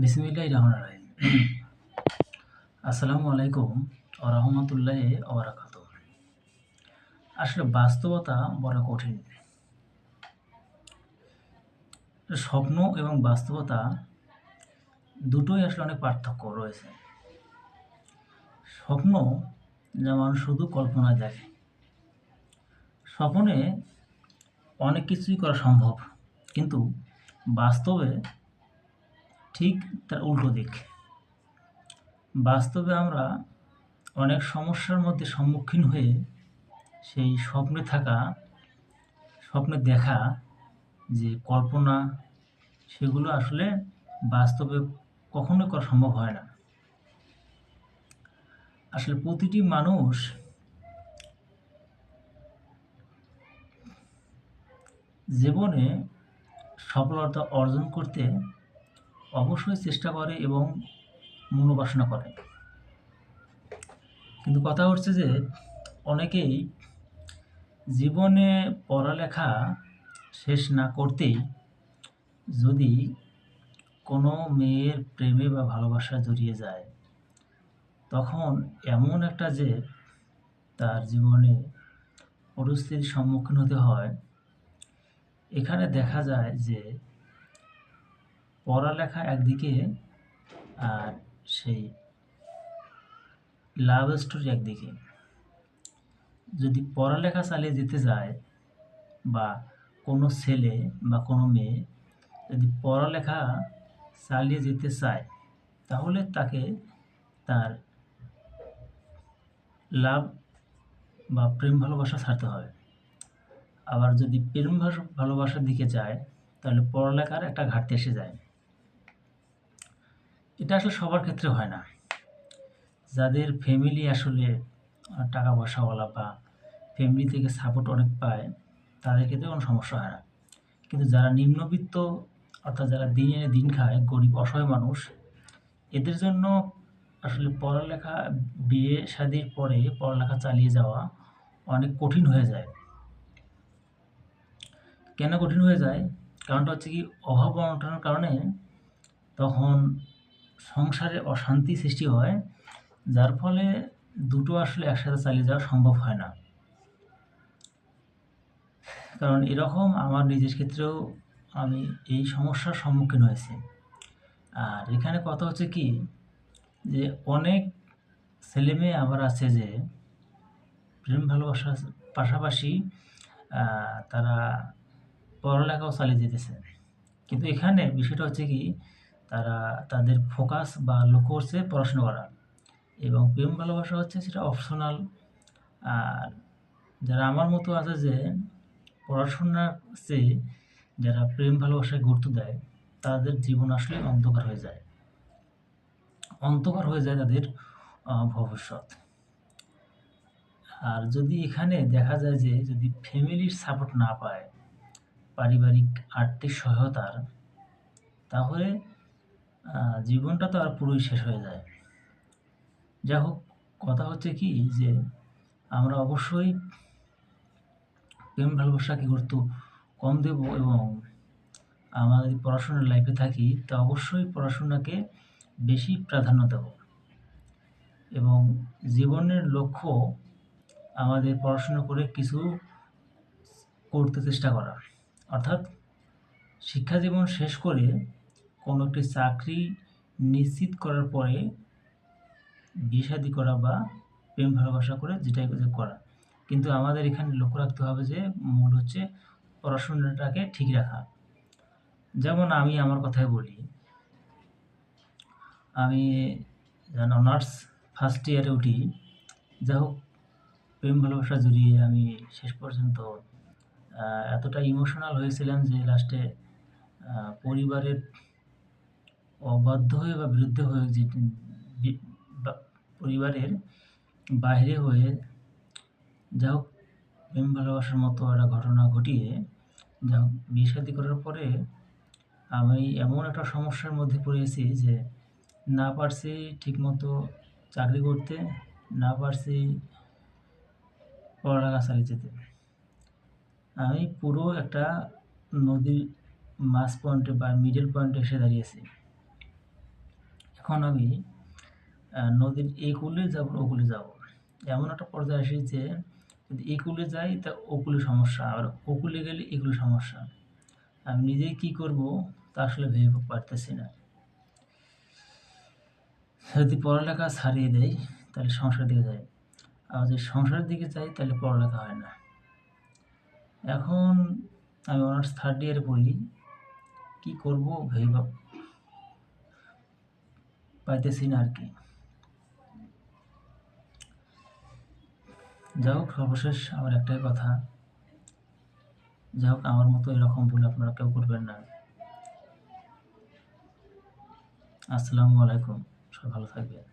বিসমিল্লাহ রহমান রাহিম। আসসালামু আলাইকুম ও রহমতুল্লাহ ওবরাকাত আসলে বাস্তবতা বড় কঠিন। স্বপ্ন এবং বাস্তবতা দুটোই আসলে অনেক পার্থক্য রয়েছে। স্বপ্ন যেমন শুধু কল্পনায় দেখে। স্বপ্নে অনেক কিছুই করা সম্ভব, কিন্তু বাস্তবে ঠিক তার উল্টো দিক। বাস্তবে আমরা অনেক সমস্যার মধ্যে সম্মুখীন হয়ে সেই স্বপ্নে থাকা, স্বপ্নে দেখা যে কল্পনা, সেগুলো আসলে বাস্তবে কখনোই করা সম্ভব হয় না। আসলে প্রতিটি মানুষ জীবনে সফলতা অর্জন করতে অবশ্যই চেষ্টা করে এবং মনোবাসনা করে। কিন্তু কথা হচ্ছে যে, অনেকেই জীবনে পড়ালেখা শেষ না করতেই যদি কোনো মেয়ের প্রেমে বা ভালোবাসায় জড়িয়ে যায়, তখন এমন একটা যে তার জীবনে পরিস্থিতির সম্মুখীন হতে হয় এখানে দেখা যায় যে পড়ালেখা একদিকে আর সেই লাভ স্টোরি একদিকে। যদি পড়ালেখা চালিয়ে যেতে যায় বা কোনো ছেলে বা কোনো মেয়ে যদি পড়ালেখা চালিয়ে যেতে চায়, তাহলে তাকে তার লাভ বা প্রেম ভালোবাসা ছাড়তে হবে। আবার যদি প্রেম ভালোবাসার দিকে যায়, তাহলে পড়ালেখার একটা ঘাটতি এসে যায়। এটা আসলে সবার ক্ষেত্রে হয় না। যাদের ফ্যামিলি আসলে টাকা পয়সাওয়ালা বা ফ্যামিলি থেকে সাপোর্ট অনেক পায়, তাদের ক্ষেত্রে কোনো সমস্যা হয় না। কিন্তু যারা নিম্নবিত্ত অর্থাৎ যারা দিন এনে দিন খায়, গরিব, অসহায় মানুষ, এদের জন্য আসলে পড়ালেখা বিয়ে শাদির পরে পড়ালেখা চালিয়ে যাওয়া অনেক কঠিন হয়ে যায়। কেন কঠিন হয়ে যায়? কারণটা হচ্ছে কি, অভাব অনটনের কারণে তখন সংসারে অশান্তি সৃষ্টি হয়, যার ফলে দুটো আসলে একসাথে চালিয়ে যাওয়া সম্ভব হয় না। কারণ এরকম আমার নিজের ক্ষেত্রেও আমি এই সমস্যার সম্মুখীন হয়েছি। আর এখানে কথা হচ্ছে কি, যে অনেক ছেলেমেয়ে আবার আছে যে প্রেম ভালোবাসার পাশাপাশি তারা পড়ালেখাও চালিয়ে যেতেছে। কিন্তু এখানে বিষয়টা হচ্ছে কি, তারা তাদের ফোকাস বা লক্ষ্য হচ্ছে পড়াশোনা করা। এবং প্রেম ভালোবাসা হচ্ছে সেটা অপশনাল আর যারা আমার মতো আছে যে পড়াশোনার চেয়ে যারা প্রেম ভালোবাসায় গুরুত্ব দেয়, তাদের জীবন আসলে অন্ধকার হয়ে যায়। অন্ধকার হয়ে যায় তাদের ভবিষ্যৎ। আর যদি এখানে দেখা যায় যে যদি ফ্যামিলির সাপোর্ট না পায় পারিবারিক আর্থিক সহায়তার, তাহলে জীবনটা তো আর পুরোই শেষ হয়ে যায়। যা হোক কথা হচ্ছে কি যে, আমরা অবশ্যই প্রেম ভালোবাসাকে গুরুত্ব কম দেব এবং আমরা যদি পড়াশোনার লাইফে থাকি, তা অবশ্যই পড়াশোনাকে বেশি প্রাধান্য দেব। এবং জীবনের লক্ষ্য আমাদের পড়াশোনা করে কিছু করতে চেষ্টা করা অর্থাৎ শিক্ষা জীবন শেষ করে কোনো একটি চাকরি নিশ্চিত করার পরে বিয়ে করা বা প্রেম ভালোবাসা করে যেটাই করা। কিন্তু আমাদের এখানে লক্ষ্য রাখতে হবে যে মূল হচ্ছে পড়াশোনাটাকে ঠিক রাখা। যেমন আমি আমার কথাই বলি, আমি যেন অনার্স ফার্স্ট ইয়ারে উঠি, যাই হোক, প্রেম ভালোবাসা জড়িয়ে আমি শেষ পর্যন্ত এতটা ইমোশনাল হয়েছিলাম যে লাস্টে পরিবারের অবাধ্য হয়ে বা বিরুদ্ধে হয়ে যে পরিবারের বাইরে হয়ে যা হোক প্রেম ভালোবাসার মতো একটা ঘটনা ঘটিয়ে যা হোক বিয়ে শাদি করার পরে আমি এমন একটা সমস্যার মধ্যে পড়েছি যে না পারছি ঠিকমতো চাকরি করতে, না পারছি পড়ালেখা চালিয়ে যেতে। আমি পুরো একটা নদীর মাঝ পয়েন্টে বা মিডল পয়েন্টে এসে দাঁড়িয়েছি। এখন আমি নদীর এই কূলে যাব ও কূলে যাব। এমন একটা পর্যায়ে আসি যে, যদি এই কূলে যাই, তা ও কূলে সমস্যা, আর ও কূলে গেলে এগুলো সমস্যা। আমি নিজেই কি করব, তা আসলে ভেবে পারতেছি না। যদি পড়ালেখা ছাড়িয়ে দেয় তাহলে সংসারের দিকে যাই। আর যদি সংসারের দিকে যাই, তাহলে পড়ালেখা হয় না। এখন আমি অনার্স থার্ড ইয়ারে পড়ি। কি করব ভেবে পাইতেছি না আর কি যাই হোক, সর্বশেষ আমার একটাই কথা। যাই হোক, আমার মতো এরকম ভুল আপনারা কেউ করবেন না। আসসালামু আলাইকুম সব ভালো থাকবেন।